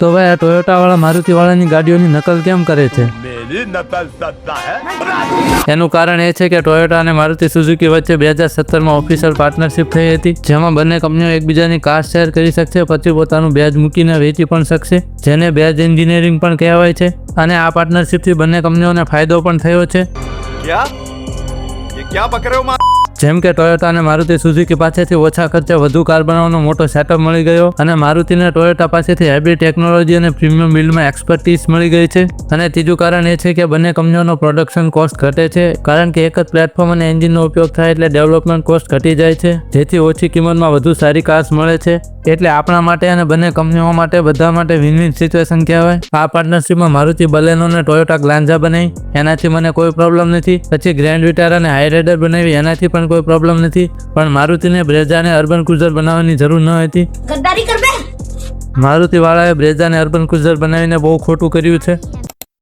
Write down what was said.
તો ભાઈ આ ટોયોટા વાળા મારુતિ વાળાની ગાડીઓની નકલ કેમ કરે છે? એનું કારણ એ છે કે ટોયોટા અને મારુતિ સુઝુકી વચ્ચે બે હજાર સત્તરમાં ઓફિશિયલ પાર્ટનરશિપ થઈ હતી જેમાં બંને કંપનીઓ એકબીજાની કાર શેર કરી શકશે પછી પોતાનું બેજ મૂકીને વેચી પણ શકશે જેને બેજ એન્જિનિયરિંગ પણ કહેવાય છે અને આ પાર્ટનરશિપથી બંને કંપનીઓને ફાયદો પણ થયો છે. ક્યાં? ક્યાં જેમ કે ટોયોટા અને મારુતિ સુઝુકી પાસેથી ઓછા ખર્ચે વધુ કાર બનાવવાનો મોટો સેટઅપ મળી ગયો અને મારુતિને ટોયોટા પાસેથી હાઇબ્રિડ ટેકનોલોજી અને પ્રીમિયમ બિલ્ડમાં એક્સપર્ટીસ મળી ગઈ છે. અને ત્રીજું કારણ એ છે કે બંને કંપનીઓનો પ્રોડક્શન કોસ્ટ ઘટે છે, કારણ કે એક જ પ્લેટફોર્મ અને એન્જિનનો ઉપયોગ થાય એટલે ડેવલપમેન્ટ કોસ્ટ ઘટી જાય છે, જેથી ઓછી કિંમતમાં વધુ સારી કાર્સ મળે છે. એટલે આપણા માટે અને બંને કંપનીઓ માટે બધા માટે વિન વિન સિચ્યુએશન કહેવાય. આ પાર્ટનરશિપમાં મારુતિ બલેનો અને ટોયોટા ગ્લાન્ઝા બનાવી એનાથી મને કોઈ પ્રોબ્લેમ નથી. પછી ગ્રેન્ડ વિટાર અને હાઈરાઇડર બનાવી. એનાથી પણ કોઈ પ્રોબ્લેમ નથી. પણ મારુતિને બ્રેજાને અર્બન ક્રુઝર બનાવવાની જરૂર ન હતી. મારુતિ વાળાએ બ્રેજાને અર્બન ક્રુઝર બનાવીને બહુ ખોટું કર્યું છે.